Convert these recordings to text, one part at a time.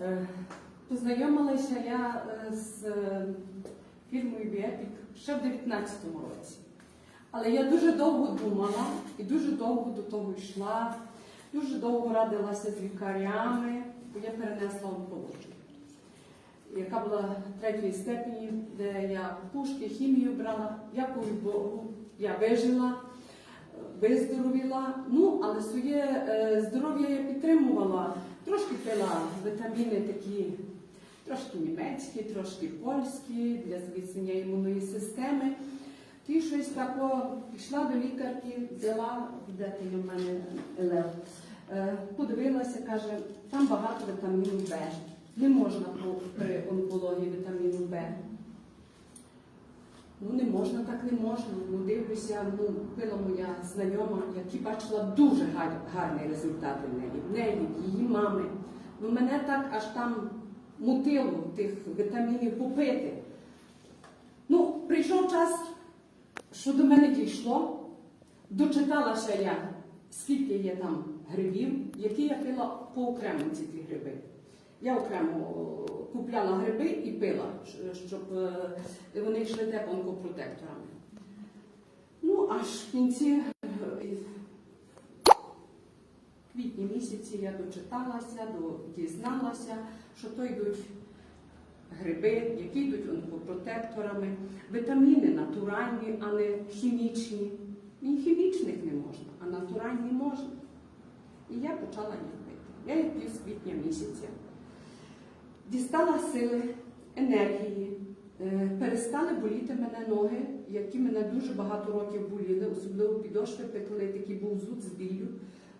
Е, Познайомилася я е, з е, фірмою Біепік ще в 19-му році. Але я дуже довго думала і дуже довго до того йшла, дуже довго радилася з лікарями, бо я перенесла онкологію, яка була третьої степені, де я пушки, хімію брала. Дякую Богу, я вижила, виздоровіла. Ну, але своє здоров'я я підтримувала. Трошки пила вітаміни такі, трошки німецькі, трошки польські для зміцнення імунної системи. Ти щось тако пішла до лікарки, взяла, де ти в мене Елев, е, подивилася, каже, там багато вітаміну Б. Не можна при онкології вітаміну Б. Ну не можна, так не можна. Ну дивлюся, ну пила моя знайома, які бачила дуже гар- гарні результати в неї, в неї, в її мами. Ну мене так аж там мутило тих вітамінів попити. Ну, прийшов час, що до мене дійшло, дочиталася я, скільки є там грибів, які я пила по окремо ці гриби. Я окремо купляла гриби і пила, щоб е, вони йшли онкопротекторами. Ну, аж в кінці е, квітні місяці я дочиталася, до- дізналася, що то йдуть гриби, які йдуть онкопротекторами, вітаміни натуральні, а не хімічні. І хімічних не можна, а натуральні можна. І я почала їх пити. Я їх п'ю з квітня місяця. Дістала сили, енергії, е, перестали боліти мене ноги, які мене дуже багато років боліли, особливо підошви пекли, такий був зуд з біллю.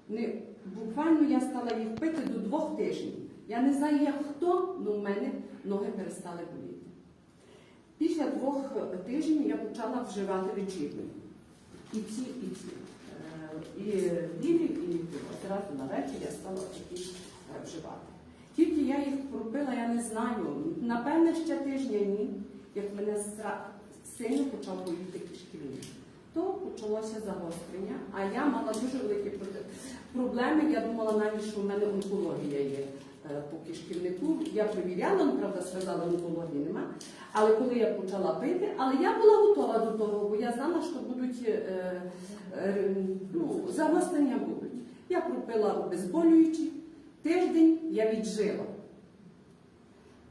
Не, буквально я стала їх пити до двох тижнів. Я не знаю, як хто, але в мене ноги перестали боліти. Після двох тижнів я почала вживати вечірню. І ці, і ці. Е, І білі, і пиво. Зразу на вечір я стала такі е, вживати. Я їх пропила, я не знаю. Напевне, ще тижня ні, як мене сильно почав боліти кишківник. То почалося загострення, а я мала дуже великі проблеми. Я думала навіть, що в мене онкологія є е, по кишківнику. Я перевіряла, правда, сказали, онкології нема. Але коли я почала пити, але я була готова до того, бо я знала, що будуть е, е, ну, загострення будуть. Я пропила обезболюючі, тиждень я віджила.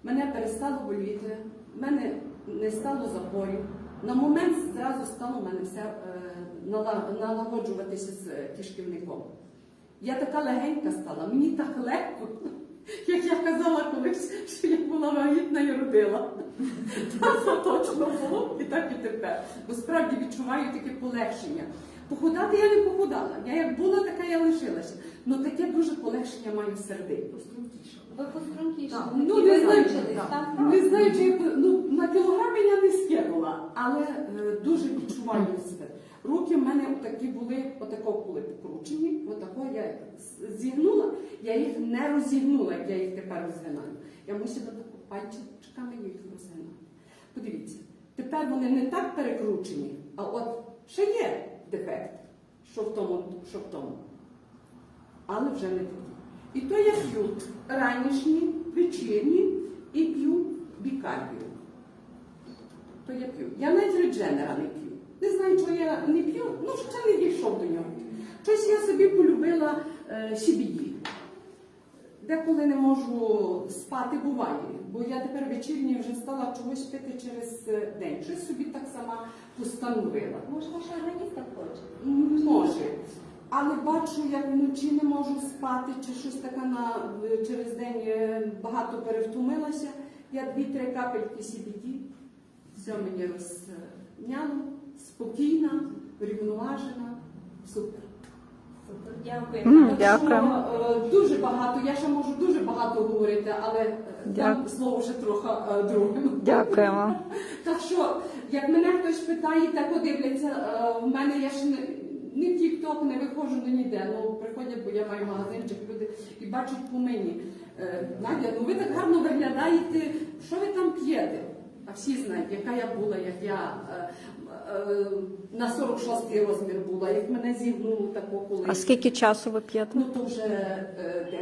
Мене перестало боліти, мене не стало запорів. На момент зразу стало в мене все налагоджуватися з е, кишківником. Я така легенька стала, мені так легко, як я казала колись, що я була вагітна і родила. Так точно було і так і тепер. Бо справді відчуваю таке полегшення. Похудати я не похудала. Я як була, така я лишилася. Ну таке дуже полегшення маю в сердику. Ви пострункіше. Так, Ну, не знаю, так, не знаю, чи я, ну, на кілограми я не скинула, але е, дуже відчуваю себе. Руки в мене отакі були, отако були покручені, отако я з- зігнула, я їх не розігнула, як я їх тепер розгинаю. Я мусила тако пальчиками їх розгинати. Подивіться, тепер вони не так перекручені, а от ще є дефект, що в тому, що в тому. Але вже не такі. І то я п'ю ранішні, вечірні і п'ю бікардію. То я п'ю. Я навіть редженера не п'ю. Не знаю, чого я не п'ю, ну ще не дійшов до нього. Щось я собі полюбила е, CBD. Деколи не можу спати, буває, бо я тепер вечірні вже стала чогось пити через е, день. Щось собі так сама постановила. Може, ваш організм так хоче? Може. Але бачу, як вночі не можу спати, чи щось таке на, через день е, багато перевтомилася. Я дві-три капельки CBD, все мені розняло, спокійна, врівноважена, супер. Супер, дякую. Так Дякую. що, е, дуже багато, я ще можу дуже багато говорити, але е, дам слово вже трохи е, другим. Дякуємо. Так що, як мене хтось питає, так подивляться, е, в мене я ж не, не в TikTok, не виходжу до ніде. Ну, приходять, бо я маю магазинчик, люди і бачать по мені. Е, Надя, ну ви так гарно виглядаєте, що ви там п'єте? А всі знають, яка я була, як я е, е, на 46 розмір була, як мене зігнуло тако колись. А скільки часу ви п'єте? Ну то вже е,